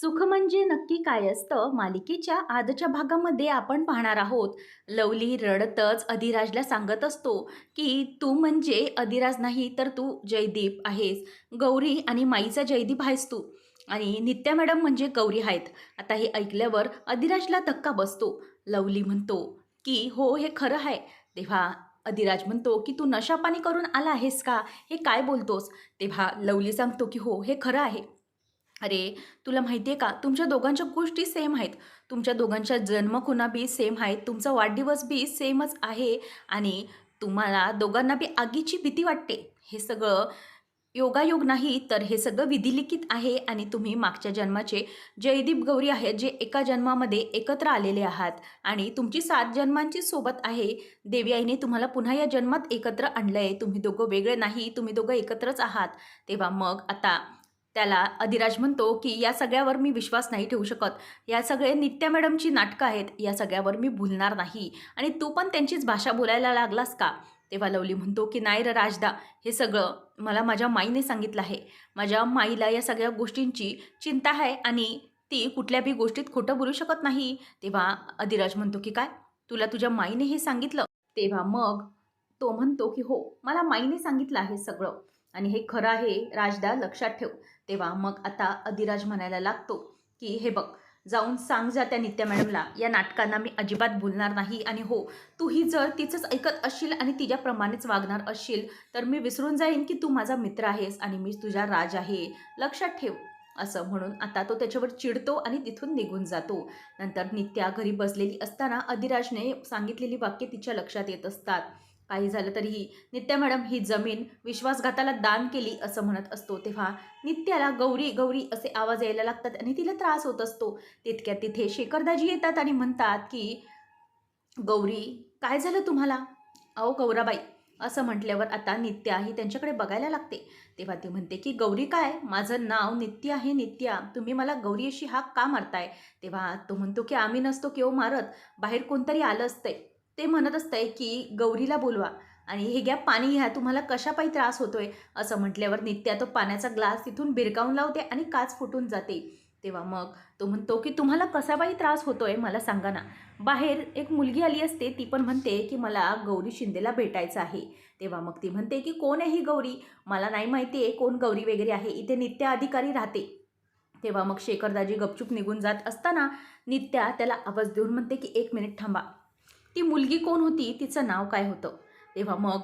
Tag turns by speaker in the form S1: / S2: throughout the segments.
S1: सुख म्हणजे नक्की काय असतं? मालिकेच्या आजच्या भागामध्ये आपण पाहणार आहोत. लवली रडतच अधिराजला सांगत असतो की तू म्हणजे अधिराज नाही तर तू जयदीप आहेस. गौरी आणि माईचा जयदीप आहेस तू. आणि नित्या मॅडम म्हणजे गौरी आहेत. आता हे ऐकल्यावर अधिराजला धक्का बसतो. लवली म्हणतो की हो हे खरं आहे. तेव्हा अधिराज म्हणतो की तू नशापाणी करून आला आहेस का? हे काय बोलतोस? तेव्हा लवली सांगतो की हो हे खरं आहे. अरे तुला माहिती आहे का? तुमच्या दोघांच्या गोष्टी सेम आहेत. तुमच्या दोघांच्या जन्मखुणा बी सेम आहेत. तुमचा वाढदिवस बी सेमच आहे आणि तुम्हाला दोघांना बी आगीची भीती वाटते. हे सगळं योगायोग नाही तर हे सगळं विधिलिखित आहे आणि तुम्ही मागच्या जन्माचे जयदीप गौरी आहेत जे एका जन्मामध्ये एकत्र आलेले आहात आणि तुमची सात जन्मांची सोबत आहे. देवी आईने तुम्हाला पुन्हा या जन्मात एकत्र आणलं आहे तुम्ही दोघं वेगळे नाही तुम्ही दोघं एकत्रच आहात. तेव्हा मग आता त्याला अधिराज म्हणतो की या सगळ्यावर मी विश्वास नाही ठेवू शकत. या सगळे नित्या मॅडमची नाटकं आहेत. या सगळ्यावर मी भुलणार नाही. आणि तू पण त्यांचीच भाषा बोलायला लागलास का? तेव्हा लवली म्हणतो की नाही र राजदा. हे सगळं मला माझ्या माईने सांगितलं आहे. माझ्या माईला या सगळ्या गोष्टींची चिंता आहे आणि ती कुठल्या बी गोष्टीत खोटं बोलू शकत नाही. तेव्हा अधिराज म्हणतो की काय? तुला तुझ्या माईने हे सांगितलं? तेव्हा मग तो म्हणतो की हो. मला माईने सांगितलं आहे सगळं. आणि हे खरं आहे राजदा लक्षात ठेव. तेव्हा मग आता अधिराज म्हणायला लागतो की हे बघ जाऊन सांग जा त्या नित्या मॅडमला. या नाटकांना मी अजिबात बोलणार नाही आणि हो तूही जर तिचंच ऐकत असशील आणि तिच्याप्रमाणेच वागणार असशील तर मी विसरून जाईन की तू माझा मित्र आहेस आणि मी तुझा राज आहे. लक्षात ठेव. असं म्हणून आता तो त्याच्यावर चिडतो आणि तिथून निघून जातो. नंतर नित्या घरी बसलेली असताना अधिराजने सांगितलेली वाक्य तिच्या लक्षात येत असतात. काही झालं तरीही नित्या मॅडम ही जमीन विश्वासघाताला दान केली असं म्हणत असतो. तेव्हा नित्याला गौरी गौरी असे आवाज यायला लागतात आणि तिला त्रास होत असतो. तितक्या तिथे शेखरदाजी येतात आणि म्हणतात की गौरी काय झालं तुम्हाला? अहो गौराबाई असं म्हटल्यावर आता नित्या ही त्यांच्याकडे बघायला लागते. तेव्हा ती म्हणते की गौरी काय? माझं नाव नित्य आहे नित्या. तुम्ही मला गौरी अशी हाक का मारताय? तेव्हा तो म्हणतो की आम्ही नसतो किंवा मारत. बाहेर कोणतरी आलं असतंय. ते म्हणत असतंय की गौरीला बोलवा आणि हे घ्या पाणी घ्या तुम्हाला कशापायी त्रास होतोय? असं म्हटल्यावर नित्या तो पाण्याचा ग्लास तिथून भिरकावून लावते आणि काच फुटून जाते. तेव्हा मग तो म्हणतो की तुम्हाला कसाबाई त्रास होतोय मला सांगा ना. बाहेर एक मुलगी आली असते ती पण म्हणते की मला गौरी शिंदेला भेटायचं आहे. तेव्हा मग ती म्हणते की कोण आहे ही गौरी? मला नाही माहिती आहे कोण गौरी वगैरे आहे इथे नित्या अधिकारी राहते. तेव्हा मग शेखरदाजी गपचूप निघून जात असताना नित्या त्याला आवाज देऊन म्हणते की एक मिनिट थांबा. ती मुलगी कोण होती? तिचं नाव काय होतं? तेव्हा मग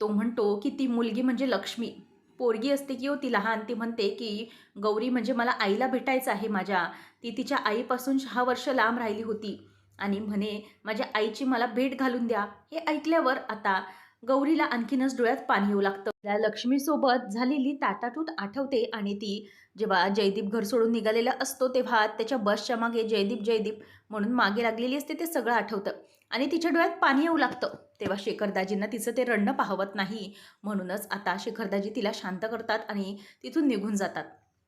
S1: तो म्हणतो की ती मुलगी म्हणजे लक्ष्मी. पोरगी असते की हो ती लहान. ती म्हणते की गौरी म्हणजे मला आईला भेटायचं आहे माझ्या. ती तिच्या आईपासून सहा वर्ष लांब राहिली होती आणि म्हणे माझ्या आईची मला भेट घालून द्या. हे ऐकल्यावर आता गौरीला आणखीनच डोळ्यात पाणी येऊ लागतं. त्या लक्ष्मीसोबत झालेली ताटातूट आठवते आणि ती जेव्हा जयदीप घर सोडून निघालेला असतो तेव्हा त्याच्या बसच्या मागे जयदीप जयदीप म्हणून मागे लागलेली असते ते सगळं आठवतं. आणि तिच्या डोळ्यात पाणी येऊ लागतं. तेव्हा शेखरदाजींना तिचं ते रडणं पाहवत नाही. म्हणूनच आता शेखरदाजी तिला शांत करतात आणि तिथून निघून जातात.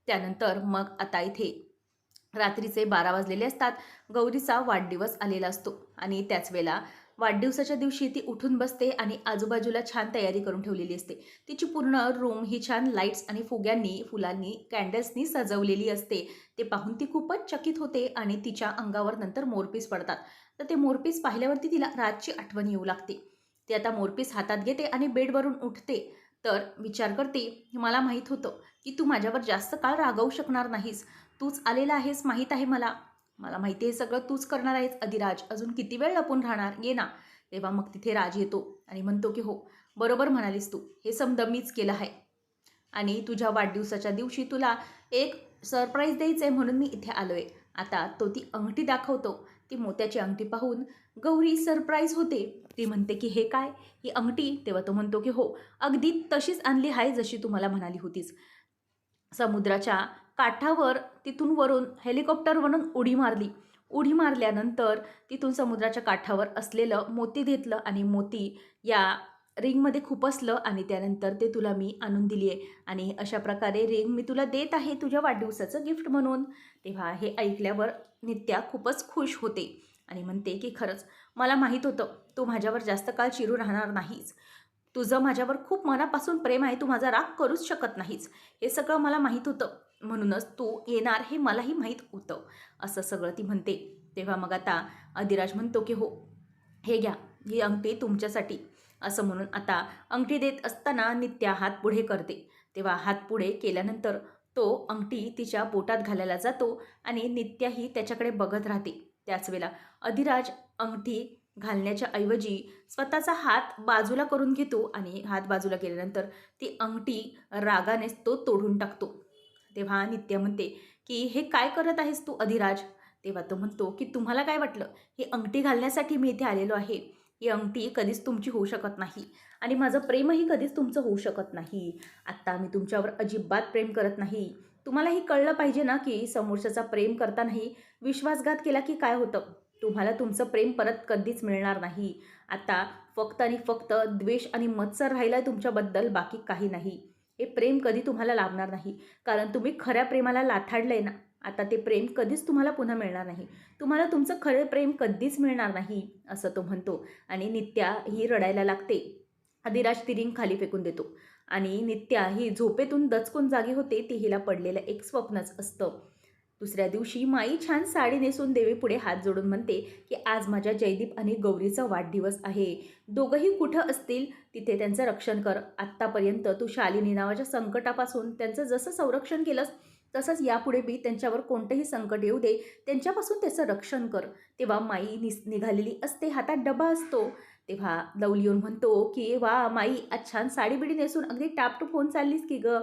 S1: त्यानंतर मग आता इथे रात्रीचे बारा वाजलेले असतात. गौरीचा वाढदिवस आलेला असतो आणि त्याच वेळेला वाढदिवसाच्या दिवशी ती उठून बसते आणि आजूबाजूला छान तयारी करून ठेवलेली असते. तिची पूर्ण रूम ही छान लाईट्स आणि फुग्यांनी फुलांनी कॅन्डल्सनी सजवलेली असते. ते पाहून ती खूपच चकित होते आणि तिच्या अंगावर नंतर मोरपीस पडतात. तर ते मोरपीस पाहिल्यावरती तिला रातची आठवण येऊ लागते. ती आता मोरपीस हातात घेते आणि बेडवरून उठते. तर विचार करते मला माहीत होतं की तू माझ्यावर जास्त काळ रागवू शकणार नाहीस. तूच आलेला आहेस माहीत आहे मला. मला माहिती आहे सगळं तूच करणार आहेस अधिराज. अजून किती वेळ लपून राहणार? ये ना. तेव्हा मग तिथे राज येतो आणि म्हणतो की हो बरोबर म्हणालीस तू. हे समद मीच केलं आहे. आणि तुझ्या वाढदिवसाच्या दिवशी तुला एक सरप्राईज द्यायचं आहे म्हणून मी इथे आलो आहे आता तो ती अंगठी दाखवतो. ती मोत्याची अंगठी पाहून गौरी सरप्राईज होते. ती म्हणते की हे काय? ही अंगठी? तेव्हा तो म्हणतो की हो अगदी तशीच आणली आहे जशी तू मला म्हणाली होतीस. समुद्राच्या काठावर तिथून वरून हेलिकॉप्टरवरून उडी मारली. उडी मारल्यानंतर तिथून समुद्राच्या काठावर असलेलं मोती घेतलं आणि मोती या रिंगमध्ये खुपसलं आणि त्यानंतर ते तुला मी आणून दिली आहे आणि अशा प्रकारे रिंग मी तुला देत आहे तुझ्या वाढदिवसाचं गिफ्ट म्हणून. तेव्हा हे ऐकल्यावर नित्या खूपच खुश होते आणि म्हणते की खरंच मला माहीत होतं तू माझ्यावर जास्त काळ चिरू राहणार नाहीस. तुझं माझ्यावर खूप मनापासून प्रेम आहे तू माझा राग करूच शकत नाहीस. हे सगळं मला माहीत होतं. म्हणूनच तू येणार हे मलाही माहीत होतं. असं सगळं ती म्हणते. तेव्हा मग आता अधिराज म्हणतो की हो हे घ्या ही अंगठी तुमच्यासाठी. असं म्हणून आता अंगठी देत असताना नित्या हात पुढे करते. तेव्हा हात पुढे केल्यानंतर तो अंगठी तिच्या बोटात घालायला जातो आणि नित्याही त्याच्याकडे बघत राहते. त्याच वेळेला अधिराज अंगठी घालण्याच्या ऐवजी स्वतःचा हात बाजूला करून घेतो आणि हात बाजूला केल्यानंतर ती अंगठी रागानेच तो तोडून टाकतो. तेव्हा नित्या म्हणते की हे काय करत आहेस तू अधिराज? तेव्हा तो म्हणतो की तुम्हाला काय वाटलं? ही अंगठी घालण्यासाठी मी इथे आलेलो आहे. ही अंगठी कधीच तुमची होऊ शकत नाही आणि माझं प्रेमही कधीच तुमचं होऊ शकत नाही. आत्ता मी तुमच्यावर अजिबात प्रेम करत नाही. तुम्हालाही कळलं पाहिजे ना की समोरच्याचा प्रेम करतानाही विश्वासघात केला की काय होतं? तुम्हाला तुमचं प्रेम परत कधीच मिळणार नाही. आता फक्त आणि फक्त द्वेष आणि मत्सर राहिला तुमच्याबद्दल बाकी काही नाही. हे प्रेम कधी तुम्हाला लाभणार नाही. कारण तुम्ही खऱ्या प्रेमाला लाथाडलं आहे ना आता ते प्रेम कधीच तुम्हाला पुन्हा मिळणार नाही. तुम्हाला तुमचं खरे प्रेम कधीच मिळणार नाही असं तो म्हणतो. आणि नित्या ही रडायला लागते. अधिराज ती रिंग खाली फेकून देतो. आणि नित्या ही झोपेतून दचकून जागी होते ती हिला पडलेलं एक स्वप्नच असतं. दुसऱ्या दिवशी माई छान साडी नेसून देवीपुढे हात जोडून म्हणते की आज माझ्या जयदीप आणि गौरीचा वाढदिवस आहे. दोघंही कुठं असतील तिथे त्यांचं रक्षण कर. आत्तापर्यंत तू शालिनी नावाच्या संकटापासून त्यांचं जसं संरक्षण केलंस तसंच यापुढे बी त्यांच्यावर कोणतंही संकट येऊ दे. त्यांच्यापासून त्याचं रक्षण कर. तेव्हा माई निस निघालेली असते हातात डबा असतो. तेव्हा लवली येऊन म्हणतो की वा माई आज छान साडी बिडी नेसून अगदी टापटूप होऊन चाललीस की ग?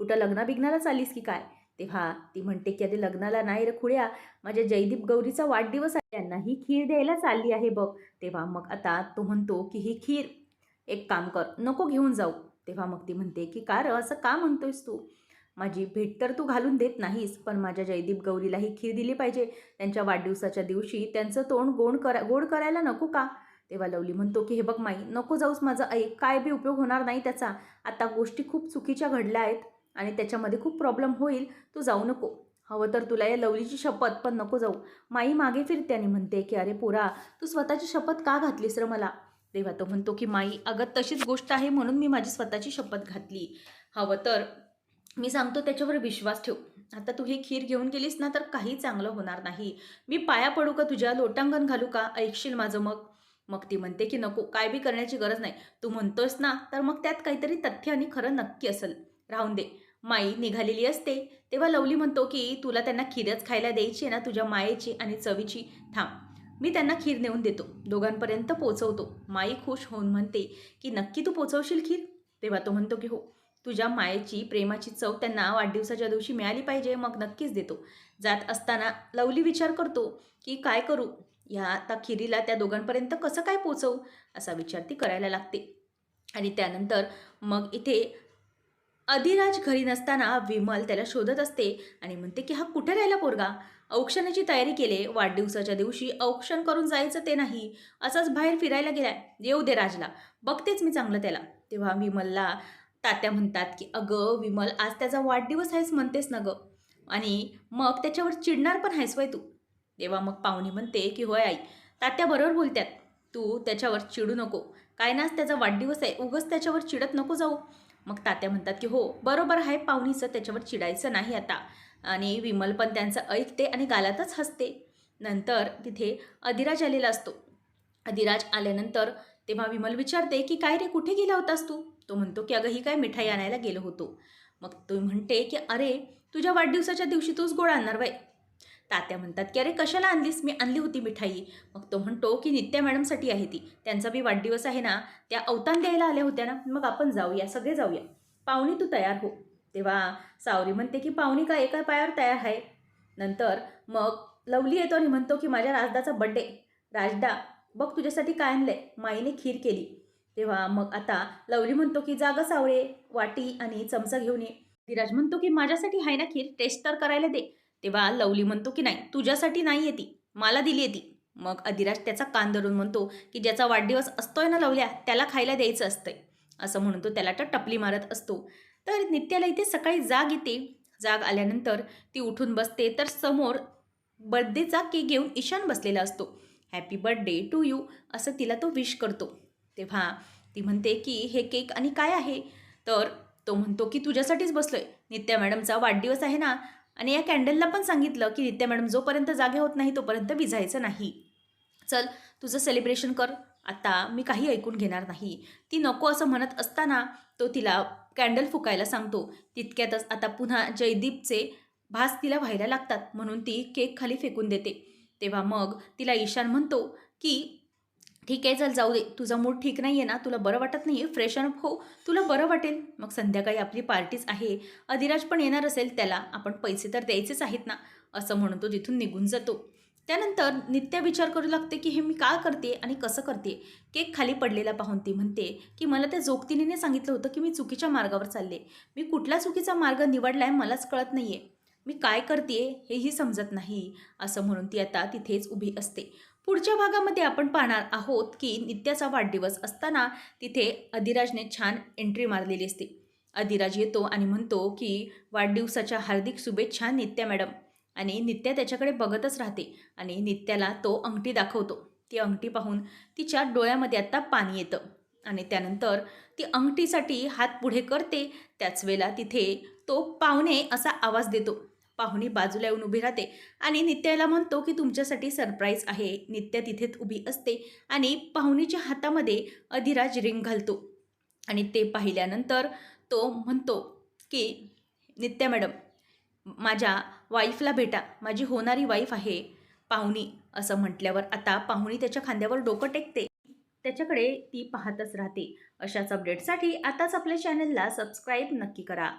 S1: कुठं लग्नाबिग्नाला चाललीस की काय? तेव्हा ती म्हणते की आधी लग्नाला नाही रे खुळ्या. माझ्या जयदीप गौरीचा वाढदिवस आहे त्यांना. ही खीर द्यायला चालली आहे बघ. तेव्हा मग आता तो म्हणतो की ही खीर. एक काम कर. नको घेऊन जाऊ. तेव्हा मग ती म्हणते की का र? असं का म्हणतोयस तू? माझी भेट तर तू घालून देत नाहीस पण माझ्या जयदीप गौरीला ही खीर दिली पाहिजे. त्यांच्या वाढदिवसाच्या दिवशी त्यांचं तोंड गोड करा गोड करायला नको का? तेव्हा लवली म्हणतो की हे बघ माई नको जाऊस माझं. ऐक काय बी उपयोग होणार नाही त्याचा. आता गोष्टी खूप चुकीच्या घडल्या आहेत. आणि त्याच्यामध्ये खूप प्रॉब्लेम होईल तू जाऊ नको. हवं तर तुला या लवलीची शपथ पण नको जाऊ. माई मागे फिरते आणि म्हणते की अरे पोरा तू स्वतःची शपथ का घातलीस र मला? तेव्हा तो म्हणतो की माई अगं तशीच गोष्ट आहे म्हणून मी माझी स्वतःची शपथ घातली. हवं तर मी सांगतो त्याच्यावर विश्वास ठेव. आता तू ही खीर घेऊन गेलीस ना तर काही चांगलं होणार नाही. मी पाया पडू का तुझ्या? लोटांगण घालू का? ऐकशील माझं मग. मग ती म्हणते की नको काय बी करण्याची गरज नाही. तू म्हणतोस ना तर मग त्यात काहीतरी तथ्य आणि खरं नक्की असेल. राहून दे. माई निघालेली असते. तेव्हा लवली म्हणतो की तुला त्यांना खीरच खायला द्यायची आहे ना तुझ्या मायेची आणि चवीची. थांब. मी त्यांना खीर नेऊन देतो. दोघांपर्यंत पोचवतो. माई खुश होऊन म्हणते की नक्की तू पोचवशील खीर? तेव्हा तो म्हणतो की हो. तुझ्या मायेची प्रेमाची चव त्यांना वाढदिवसाच्या दिवशी मिळाली पाहिजे. मग नक्कीच देतो. जात असताना लवली विचार करतो की काय करू? ह्या आता खिरीला त्या दोघांपर्यंत कसं काय पोचवू? असा विचार ती करायला लागते. आणि त्यानंतर मग इथे अधिराज घरी नसताना विमल त्याला शोधत असते आणि म्हणते की हा कुठे राहिला पोरगा? औक्षणाची तयारी केले. वाढदिवसाच्या दिवशी औक्षण करून जायचं ते नाही. असंच बाहेर फिरायला गेलाय. येऊ दे राजला. बघतेच मी चांगलं त्याला. तेव्हा विमलला तात्या म्हणतात की अगं विमल आज त्याचा वाढदिवस आहेस म्हणतेस ना गं. आणि मग त्याच्यावर चिडणार पण आहेस वय तू. तेव्हा मग पाहुणी म्हणते की होय आई. तात्या बरोबर बोलत्यात. तू त्याच्यावर चिडू नको. काय नाच त्याचा वाढदिवस आहे. उगच त्याच्यावर चिडत नको जाऊ. मग तात्या म्हणतात की हो बरोबर आहे पाहुणीचं त्याच्यावर चिडायचं नाही आता. आणि विमल पण त्यांचं ऐकते आणि गालातच हसते. नंतर तिथे अधिराज आलेला असतो. अधिराज आल्यानंतर तेव्हा विमल विचारते की काय रे कुठे गेला होतास तू? तो म्हणतो की अगं ही काय मिठाई आणायला गेलो होतो. मग तो म्हणते की अरे तुझ्या वाढदिवसाच्या दिवशी तूच गोड आणणार बाई. तात्या म्हणतात की अरे कशाला आणलीस? मी आणली होती मिठाई. मग तो म्हणतो की नित्या मॅडमसाठी आहे ती. त्यांचा बी वाढदिवस आहे ना त्या अवतान द्यायला आल्या होत्या ना. मग आपण जाऊया सगळे जाऊया. पाहुणी तू तयार हो. तेव्हा सावरी म्हणते की पाहुणी का एका पायावर तयार आहे? नंतर मग लवली येतो आणि म्हणतो की माझ्या राजदाचा बड्डे राजदा बघ तुझ्यासाठी काय आणलंय. माईने खीर केली. तेव्हा मग आता लवली म्हणतो की जागा सावळे वाटी आणि चमचा घेऊन ये. धीराज म्हणतो की माझ्यासाठी आहे ना खीर? टेस्ट तर करायला दे. तेव्हा लवली म्हणतो की नाही तुझ्यासाठी नाही आहे ती मला दिली आहे ती. मग अधिराज त्याचा कान धरून म्हणतो की ज्याचा वाढदिवस असतोय ना लवल्या त्याला खायला द्यायचं असतंय. असं म्हणून तो त्याला तर टपली मारत असतो. तर नित्याला इथे सकाळी जाग येते. जाग आल्यानंतर ती उठून बसते तर समोर बर्थडेचा केक घेऊन ईशान बसलेला असतो. हॅपी बर्थडे टू यू असं तिला तो विश करतो. तेव्हा ती म्हणते की हे केक आणि काय आहे? तर तो म्हणतो की तुझ्यासाठीच बसलोय. नित्या मॅडमचा वाढदिवस आहे ना आणि या कॅन्डलला पण सांगितलं की नित्या मॅडम जोपर्यंत जागे होत नाही तोपर्यंत विझायचं नाही. चल तुझं सेलिब्रेशन कर. आता मी काही ऐकून घेणार नाही. ती नको असं म्हणत असताना तो तिला कॅन्डल फुकायला सांगतो. तितक्यातच आता पुन्हा जयदीपचे भास तिला व्हायला लागतात म्हणून ती केक खाली फेकून देते. तेव्हा मग तिला ईशान म्हणतो की ठीक आहे चल जाऊ दे. तुझा मूड ठीक नाही आहे ना तुला बरं वाटत नाही आहे फ्रेश अप हो. तुला बरं वाटेल. मग संध्याकाळी आपली पार्टीच आहे. अधिराज पण येणार असेल त्याला. आपण पैसे तर द्यायचेच आहेत ना असं म्हणून तो तिथून निघून जातो. त्यानंतर नित्या विचार करू लागते की हे मी का करते आणि कसं करते? केक खाली पडलेला पाहून ती म्हणते की मला त्या जोगतिनीने सांगितलं होतं की मी चुकीच्या मार्गावर चालले. मी कुठला चुकीचा मार्ग निवडला आहे मलाच कळत नाही आहे मी काय करते हेही समजत नाही असं म्हणून ती आता तिथेच उभी असते. पुढच्या भागामध्ये आपण पाहणार आहोत की नित्याचा वाढदिवस असताना तिथे अधिराजने छान एंट्री मारलेली असते. अधिराज येतो आणि म्हणतो की वाढदिवसाच्या हार्दिक शुभेच्छा नित्या मॅडम. आणि नित्या त्याच्याकडे बघतच राहते आणि नित्याला तो अंगठी दाखवतो. ती अंगठी पाहून तिच्या डोळ्यामध्ये आत्ता पाणी येतं आणि त्यानंतर ती अंगठीसाठी हात पुढे करते. त्याच वेळेला तिथे तो पाहुणे असा आवाज देतो. पाहुणी बाजूला येऊन उभी राहते आणि नित्याला म्हणतो की तुमच्यासाठी सरप्राईज आहे. नित्या तिथेच उभी असते आणि पाहुणीच्या हातामध्ये अधिराज रिंग घालतो. आणि ते पाहिल्यानंतर तो म्हणतो की नित्या मॅडम माझ्या वाईफला भेटा. माझी होणारी वाईफ आहे पाहुणी असं म्हटल्यावर आता पाहुणी त्याच्या खांद्यावर डोकं टेकते. त्याच्याकडे ती पाहतच राहते. अशाच अपडेटसाठी आताच आपल्या चॅनलला सबस्क्राईब नक्की करा.